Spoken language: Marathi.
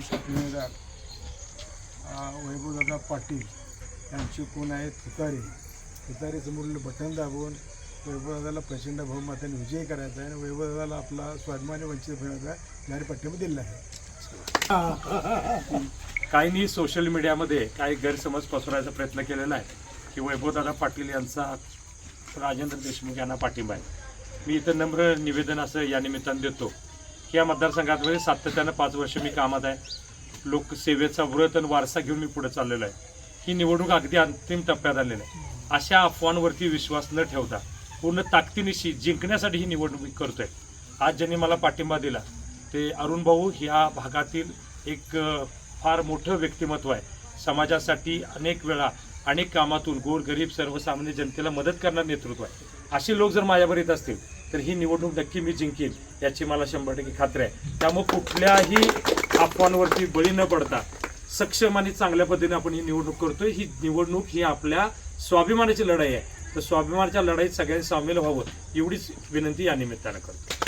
उमेदवार वैभवदादा पाटील यांची कोण आहे तुतारी. तुतारी समोरील बटन दाबून वैभवदादाला प्रचंड बहुमताने विजय करायचा आहे आणि वैभवदादाला आपला स्वाभिमानी वंचित बनवायचा जाहीर पाठिंबा दिला आहे. काहींनी सोशल मीडियामध्ये काही गैरसमज पसरवायचा प्रयत्न केलेला आहे की वैभवदादा पाटील यांचा राजेंद्र देशमुख यांना पाठिंबा आहे. मी इथं नम्र निवेदन असं या निमित्तानं देतो. या मतदारसंघामध्ये सातत्यानं पाच वर्ष मी कामात आहे. लोकसेवेचा व्रत आणि वारसा घेऊन मी पुढे चाललेलो आहे. ही निवडणूक अगदी अंतिम टप्प्यात आलेली आहे. अशा अफवांवरती विश्वास न ठेवता पूर्ण ताकदीनिशी जिंकण्यासाठी ही निवडणूक मी करतोय. आज ज्यांनी मला पाठिंबा दिला ते अरुण भाऊ ह्या भागातील एक फार मोठं व्यक्तिमत्व आहे. समाजासाठी अनेक वेळा अनेक कामातून गोरगरीब सर्वसामान्य जनतेला मदत करणारं नेतृत्व आहे. असे लोक जर माझ्यावर येत असतील तर ही निवडणूक नक्की मी जिंकेन याची मला शंभर टक्के खात्री आहे. त्यामुळे कुठल्याही अफवांवरती बळी न पडता सक्षम आणि चांगल्या पद्धतीने आपण ही निवडणूक करतोय. ही निवडणूक ही आपल्या स्वाभिमानाची लढाई आहे. तर स्वाभिमानाच्या लढाईत सगळ्यांनी सामील व्हावं एवढीच विनंती या निमित्तानं करतो.